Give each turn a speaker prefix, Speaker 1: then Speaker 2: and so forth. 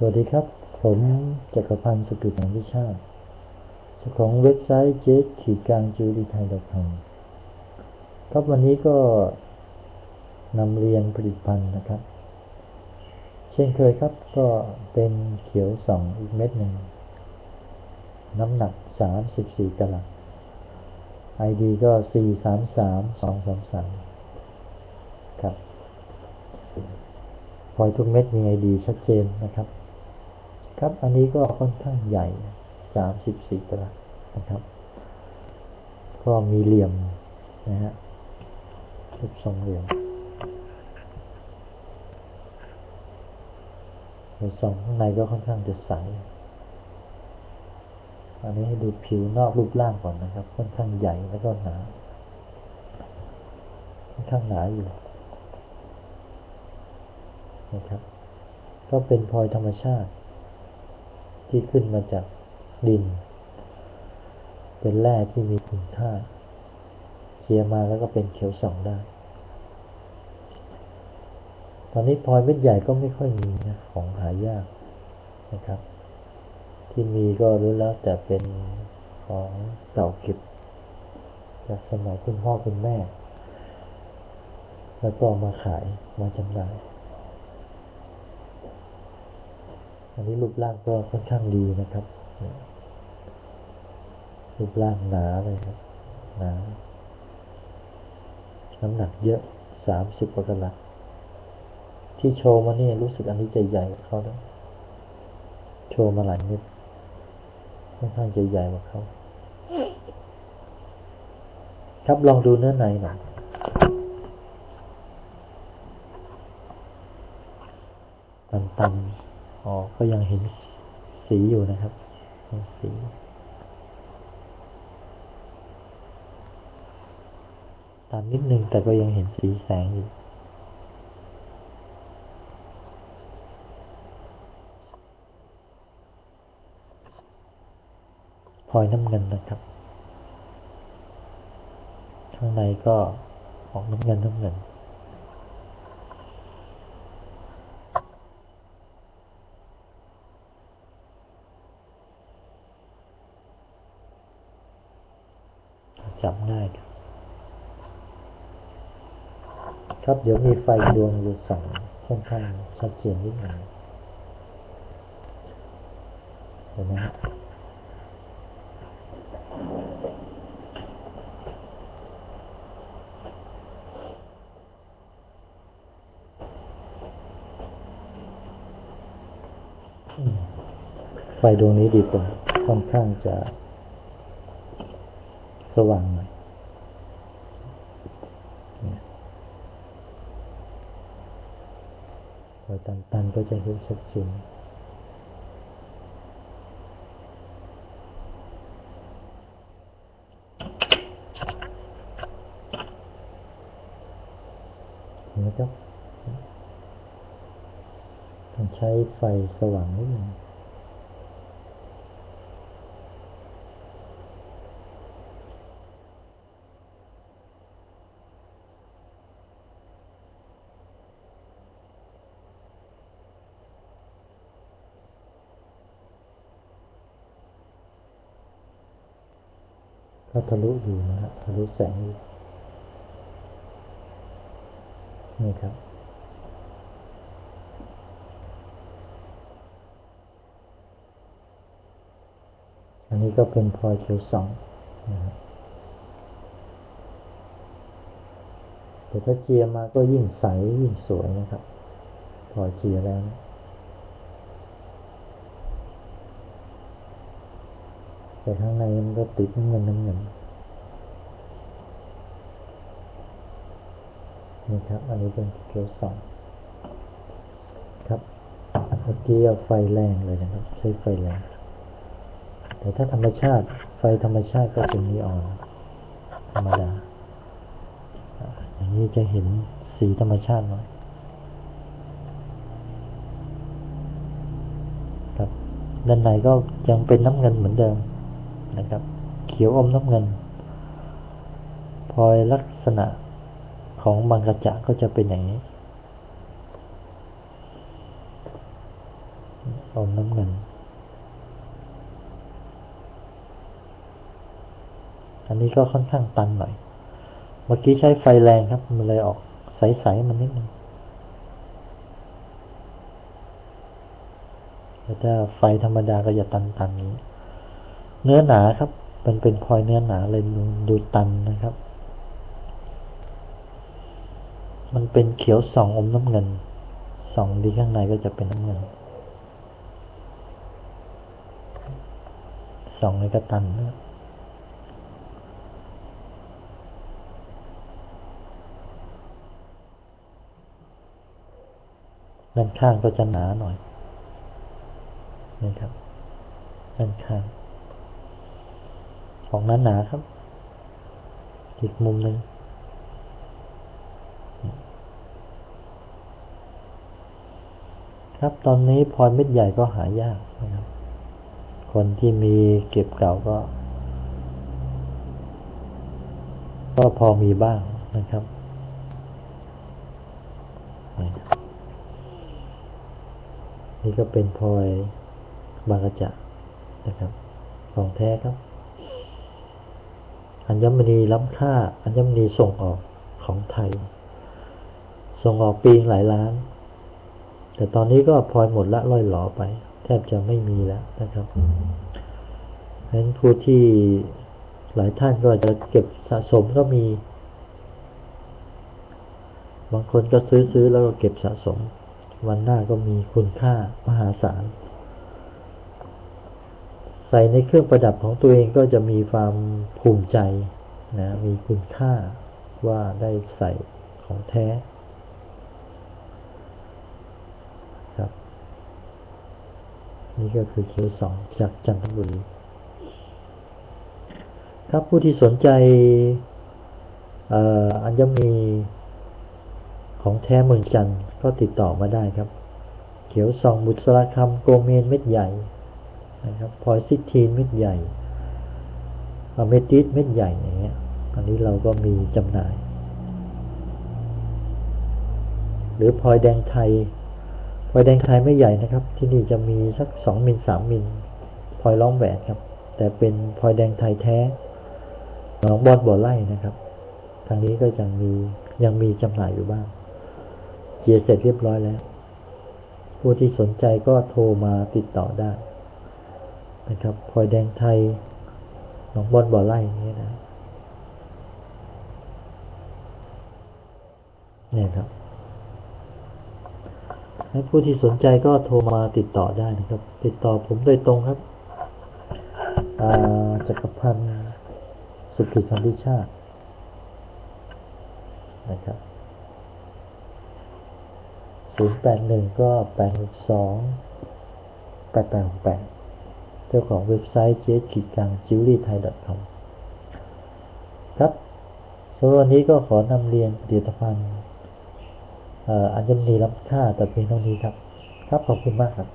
Speaker 1: สวัสดีครับ ผมจักรพันธ์สุกิจสังวิชาติเจ้าของเว็บไซต์เจ๊ขีดกลางจูดีไทยดอทคอมครับวันนี้ก็นำเรียนผลิตภัณฑ์นะครับ เช่นเคยครับก็เป็นเขียวสองอีกเม็ดหนึ่ง น้ำหนัก 34กะลัด ID ก็ 433233 ครับพอยทุกเม็ดมี ID ชัดเจนนะครับ ครับ อันนี้ก็ค่อนข้างใหญ่ 34กะลัดนะครับ ก็มีเหลี่ยมนะฮะรูปทรงเหลี่ยมในสองข้างในก็ค่อนข้างจะใส อันนี้ให้ดูผิวนอกรูปร่างก่อนนะครับ ค่อนข้างใหญ่แล้วก็หนา ค่อนข้างหนาอยู่นะครับ ก็เป็นพลอยธรรมชาติ ที่ขึ้นมาจากดิน เป็นแร่ที่มีคุณค่าเชียมาแล้วก็เป็นเขียวสองได้ ตอนนี้พลอยเม็ดใหญ่ก็ไม่ค่อยมีนะของหายากนะครับ ที่มีก็รู้แล้วแต่เป็นของเก่าเก็บจากสมัยคุณพ่อคุณแม่ แล้วก็มาขายมาจำหน่าย อันนี้รูปร่างก็ค่อนข้างดีนะครับ รูปร่างหนาเลยครับหนาน้ำหนักเยอะสามสิบกว่ากะลัดที่โชว์มาเนี่ยรู้สึกอันนี้จะใหญ่กว่าเขาแล้วโชว์มาหลายเม็ดค่อนข้างจะใหญ่กว่าเขาครับลองดูเนื้อในหน่อยตันตัน อ๋อก็ยังเห็นสีอยู่นะครับสีตันนิดนึงแต่ก็ยังเห็นสีแสงอยู่พลอยน้ำเงินนะครับข้างในก็ออกน้ำเงินน้ำเงิน จับง่ายครับเดี๋ยวมีไฟดวงอยู่สองค่อนข้างชัดเจนนิดหนึ่งเห็นไหมครับอืมไฟดวงนี้ดีกว่าค่อนข้างจะ สว่างหน่อยเนี่ยพอตันๆก็จะเห็นชัดเจนนไหมครับต้องใช้ไฟสว่างนิดหนึ่ง ก็ทะลุอยู่นะฮะทะลุแสงอยู่นี่ครับอันนี้ก็เป็นพลอยเขียวสองนะครับแต่ถ้าเจียมาก็ยิ่งใสยิ่งสวยนะครับพลอยเจียแล้วนะ แต่ข้างในมันก็ติดน้ำเงินน้ำเงินนี่ครับ อันนี้เป็นเขียวสองครับเมื่อกี้เอาไฟแรงเลยนะครับ ใช้ไฟแรง แต่ถ้าธรรมชาติไฟธรรมชาติก็เป็นนีออนธรรมดาอ่าอย่างนี้จะเห็นสีธรรมชาติหน่อยครับด้านในก็ยังเป็นน้ำเงินเหมือนเดิม นะครับ เขียวอมน้ำเงินพลอยลักษณะของบางกระจะก็จะเป็นอย่างนี้ออมน้ำเงิน อันนี้ก็ค่อนข้างตันหน่อย เมื่อกี้ใช้ไฟแรงครับ มันเลยออกใสๆมันนิดนึงแต่ถ้าไฟธรรมดาก็จะตันๆนี้ เนื้อหนาครับ มันเป็นพลอยเนื้อหนาเลยดูตันนะครับ มันเป็นเขียวสองอมน้ำเงินสองดีข้างในก็จะเป็นน้ำเงินสองในกระตันนะด้านข้างก็จะหนาหน่อยนี่ครับด้านข้าง ของนั้นหนาครับ อีกมุมหนึ่งครับตอนนี้พลอยเม็ดใหญ่ก็หายากนะครับ คนที่มีเก็บเก่าก็ ก็พอมีบ้างนะครับ นี่ก็เป็นพลอยบางกระจะนะครับ ของแท้ครับ อัญมณีล้ำค่า อัญมณีส่งออกของไทย ส่งออกปีหลายล้าน แต่ตอนนี้ก็พลอยหมดละล่อยหลอไป แทบจะไม่มีแล้วนะครับฉะนั้นผู้ที่หลายท่านก็จะเก็บสะสมก็มี บางคนก็ซื้อซื้อแล้วก็เก็บสะสม วันหน้าก็มีคุณค่ามหาศาล ใส่ในเครื่องประดับของตัวเองก็จะมีความภูมิใจนะมีคุณค่าว่าได้ใส่ของแท้ครับ นี่ก็คือคิวสองจากจันทบุรีครับผู้ที่สนใจอัญมีของแท้เมืองจันทร์ก็ติดต่อมาได้ครับ เขียวซองบุษราคำโกเมนเม็ดใหญ่ นะครับพลอยซิทีนเม็ดใหญ่อเมติสเม็ดใหญ่อย่างเงี้ยอันนี้เราก็มีจำหน่าย หรือพลอยแดงไทยพลอยแดงไทยไม่ใหญ่นะครับ ที่นี่จะมีสักสองมิลสามมิลพลอยล้อมแหวนครับ แต่เป็นพลอยแดงไทยแท้หนองบอลบ่อไล่นะครับ ทางนี้ก็ยังมียังมีจำหน่ายอยู่บ้างเจียเสร็จเรียบร้อยแล้ว ผู้ที่สนใจก็โทรมาติดต่อได้ นะครับพลอยแดงไทยหนองบอนบ่อไร่นี่นะนี่ครับให้ผู้ที่สนใจก็โทรมาติดต่อได้นะครับ ติดต่อผมโดยตรงครับจักรพันธ์สุขิธรรมิชาตินะครับ081 ก็ 862 8868 เจ้าของเว็บไซต์เจ๊ขีดกลางจิวลี่ไทย .com ครับสำหรับวันนี้ก็ขอนำเรียนผลิตภัณฑ์อัญมณีล้ำค่าแต่เพียงเท่านี้ครับ ครับขอบคุณมากครับ